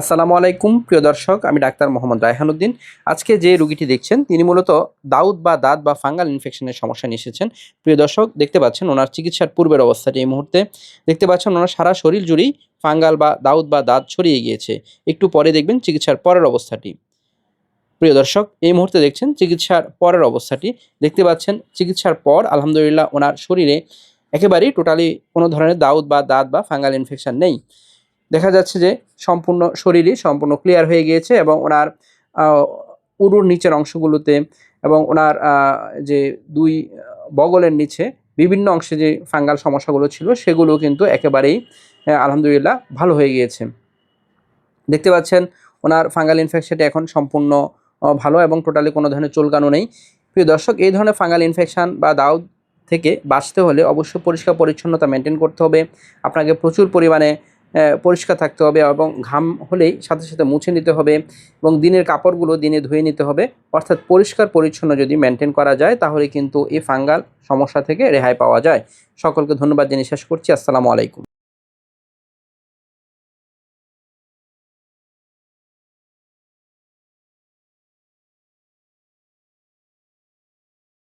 আসসালামু আলাইকুম, প্রিয় দর্শক, আমি ডাক্তার মোহাম্মদ রায়হানুদ্দিন আজকে যে রুগীটি দেখছেন, তিনি মূলত দাউদ বা দাঁত বা ফাঙ্গাল ইনফেকশনের সমস্যা নিয়ে এসেছেন। প্রিয় দর্শক, দেখতে পাচ্ছেন ওনার চিকিৎসার পূর্বের অবস্থাটি এই মুহূর্তে। দেখতে পাচ্ছেন ওনার সারা শরীর জুড়েই ফাঙ্গাল বা দাউদ বা দাঁত ছড়িয়ে গিয়েছে। একটু পরে দেখবেন চিকিৎসার পরের অবস্থাটি। প্রিয় দর্শক, এই মুহূর্তে দেখছেন চিকিৎসার পরের অবস্থাটি। দেখতে পাচ্ছেন চিকিৎসার পর, আলহামদুলিল্লাহ, ওনার শরীরে একেবারেই টোটালি কোনো ধরনের দাউদ বা দাঁত বা ফাঙ্গাল ইনফেকশন নেই। দেখা যাচ্ছে যে সম্পূর্ণ শরীরই সম্পূর্ণ ক্লিয়ার হয়ে গিয়েছে এবং ওনার উরুর নিচের অংশগুলোতে এবং ওনার যে দুই বগলের নিচে বিভিন্ন অংশে যে ফাঙ্গাল সমস্যাগুলো ছিল সেগুলো কিন্তু একেবারেই আলহামদুলিল্লাহ ভালো হয়ে গিয়েছে। দেখতে পাচ্ছেন ওনার ফাঙ্গাল ইনফেকশনটা এখন সম্পূর্ণ ভালো এবং টোটালি কোনো ধরনের চুলকানো নেই। প্রিয় দর্শক, এই ধরনের ফাঙ্গাল ইনফেকশান বা দাউদ থেকে বাঁচতে হলে অবশ্যই পরিষ্কার পরিচ্ছন্নতা মেনটেন করতে হবে। আপনাকে প্রচুর পরিমাণে পরিষ্কার থাকতে হবে এবং ঘাম হলেই সাথে সাথে মুছে নিতে হবে এবং দিনের কাপড়গুলো দিনে ধুয়ে নিতে হবে। অর্থাৎ পরিষ্কার পরিচ্ছন্ন যদি মেনটেন করা যায়, তাহলে কিন্তু এই ফাঙ্গাল সমস্যা থেকে রেহাই পাওয়া যায়। সকলকে ধন্যবাদ জানিয়ে শেষ করছি। আসসালামু আলাইকুম।